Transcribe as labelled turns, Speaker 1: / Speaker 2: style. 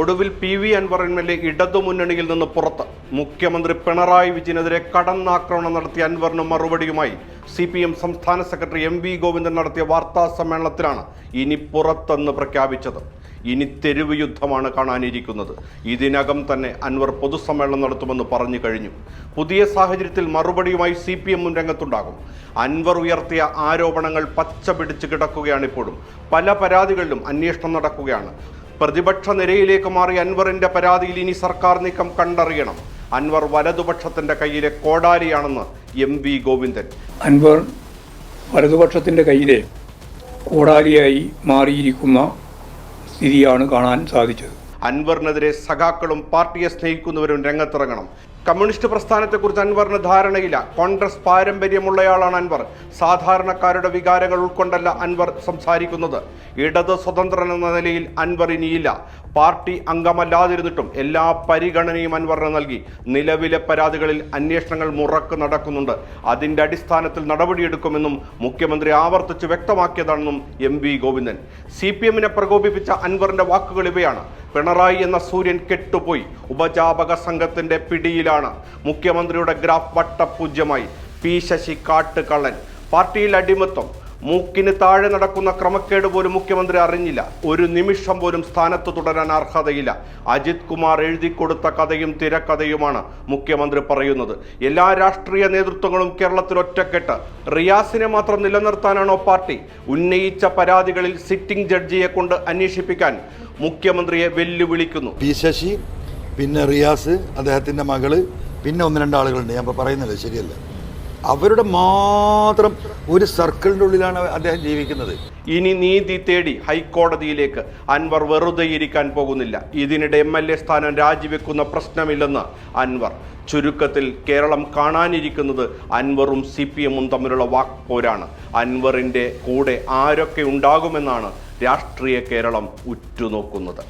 Speaker 1: ഒടുവിൽ P V Anvar M L A ഇടതുമുന്നണിയിൽ നിന്ന് പുറത്ത്. മുഖ്യമന്ത്രി പിണറായി വിജയനെതിരെ കടന്നാക്രമണം നടത്തിയ അൻവറിന് മറുപടിയുമായി സി പി എം സംസ്ഥാന സെക്രട്ടറി എം വി ഗോവിന്ദൻ നടത്തിയ വാർത്താ സമ്മേളനത്തിലാണ് ഇനി പുറത്തെന്ന് പ്രഖ്യാപിച്ചത്. ഇനി തെരുവ് യുദ്ധമാണ് കാണാനിരിക്കുന്നത്. ഇതിനകം തന്നെ അൻവർ പൊതുസമ്മേളനം നടത്തുമെന്ന് പറഞ്ഞു കഴിഞ്ഞു. പുതിയ സാഹചര്യത്തിൽ മറുപടിയുമായി സി പി എമ്മും രംഗത്തുണ്ടാകും അൻവർ ഉയർത്തിയ ആരോപണങ്ങൾ പച്ച പിടിച്ച് കിടക്കുകയാണ് ഇപ്പോഴും. പല പരാതികളിലും അന്വേഷണം നടക്കുകയാണ്. പ്രതിപക്ഷ നിരയിലേക്ക് മാറി അൻവറിന്റെ പരാതിയിൽ ഇനി സർക്കാർ നീക്കം കണ്ടറിയണം. അൻവർ വലതുപക്ഷത്തിന്റെ കയ്യിലെ കോടാലിയാണെന്ന് എം വി ഗോവിന്ദൻ.
Speaker 2: അൻവർ വലതുപക്ഷത്തിന്റെ കയ്യിലെ കോടാലിയായി മാറിയിരിക്കുന്ന സ്ഥിതിയാണ് കാണാൻ സാധിച്ചത്.
Speaker 1: അൻവറിനെതിരെ സഖാക്കളും പാർട്ടിയെ സ്നേഹിക്കുന്നവരും രംഗത്തിറങ്ങണം. കമ്മ്യൂണിസ്റ്റ് പ്രസ്ഥാനത്തെക്കുറിച്ച് അൻവറിന് ധാരണയില്ല. കോൺഗ്രസ് പാരമ്പര്യമുള്ളയാളാണ് അൻവർ. സാധാരണക്കാരുടെ വികാരങ്ങൾ ഉൾക്കൊണ്ടല്ല അൻവർ സംസാരിക്കുന്നത്. ഇടത് സ്വതന്ത്രൻ എന്ന നിലയിൽ അൻവർ ഇനിയില്ല. പാർട്ടി അംഗമല്ലാതിരുന്നിട്ടും എല്ലാ പരിഗണനയും അൻവറിന് നൽകി. നിലവിലെ പരാതികളിൽ അന്വേഷണങ്ങൾ മുറക്ക് നടക്കുന്നുണ്ട്. അതിന്റെ അടിസ്ഥാനത്തിൽ നടപടിയെടുക്കുമെന്നും മുഖ്യമന്ത്രി ആവർത്തിച്ച് വ്യക്തമാക്കിയതാണെന്നും M V Govindan. C P എമ്മിനെ പ്രകോപിപ്പിച്ച അൻവറിന്റെ വാക്കുകൾ ഇവയാണ്. പിണറായി എന്ന സൂര്യൻ കെട്ടുപോയി. ഉപജാപക സംഘത്തിന്റെ പിടിയിലാണ്. മുഖ്യമന്ത്രിയുടെ ഗ്രാഫ് വട്ടപൂജ്യമായി. പി ശശി കാട്ടുകള്ളൻ. പാർട്ടിയിൽ അടിമത്വം മൂക്കിന് താഴെ നടക്കുന്ന ക്രമക്കേട് പോലും മുഖ്യമന്ത്രി അറിഞ്ഞില്ല. ഒരു നിമിഷം പോലും സ്ഥാനത്ത് തുടരാൻ അർഹതയില്ല. അജിത് കുമാർ എഴുതി കൊടുത്ത കഥയും തിരക്കഥയുമാണ് മുഖ്യമന്ത്രി പറയുന്നത്. എല്ലാ രാഷ്ട്രീയ നേതൃത്വങ്ങളും കേരളത്തിൽ ഒറ്റക്കെട്ട്. റിയാസിനെ മാത്രം നിലനിർത്താനാണോ പാർട്ടി? ഉന്നയിച്ച പരാതികളിൽ സിറ്റിംഗ് ജഡ്ജിയെ കൊണ്ട് അന്വേഷിപ്പിക്കാൻ മുഖ്യമന്ത്രിയെ വെല്ലുവിളിക്കുന്നു.
Speaker 3: പി ശശി പിന്നെ റിയാസ് അദ്ദേഹത്തിന്റെ മകൾ പിന്നെ ഒന്ന് രണ്ട് ആളുകളുണ്ട്. ഞാൻ ഇപ്പോൾ പറയുന്നത് ശരിയല്ല. അവരുടെ മാത്രം ഒരു സർക്കിളിന്റെ ഉള്ളിലാണ് അദ്ദേഹം ജീവിക്കുന്നത്.
Speaker 1: ഇനി നീതി തേടി ഹൈക്കോടതിയിലേക്ക് അൻവർ വെറുതെ ഇരിക്കാൻ പോകുന്നില്ല. ഇതിനിടെ എം എൽ എ സ്ഥാനം രാജിവെക്കുന്ന പ്രശ്നമില്ലെന്ന് അൻവർ. ചുരുക്കത്തിൽ കേരളം കാണാനിരിക്കുന്നത് അൻവറും സി പി എമ്മും തമ്മിലുള്ള വാക്പോരാണ്. അൻവറിന്റെ കൂടെ ആരൊക്കെ ഉണ്ടാകുമെന്നാണ് രാഷ്ട്രീയ കേരളം ഉറ്റുനോക്കുന്നത്.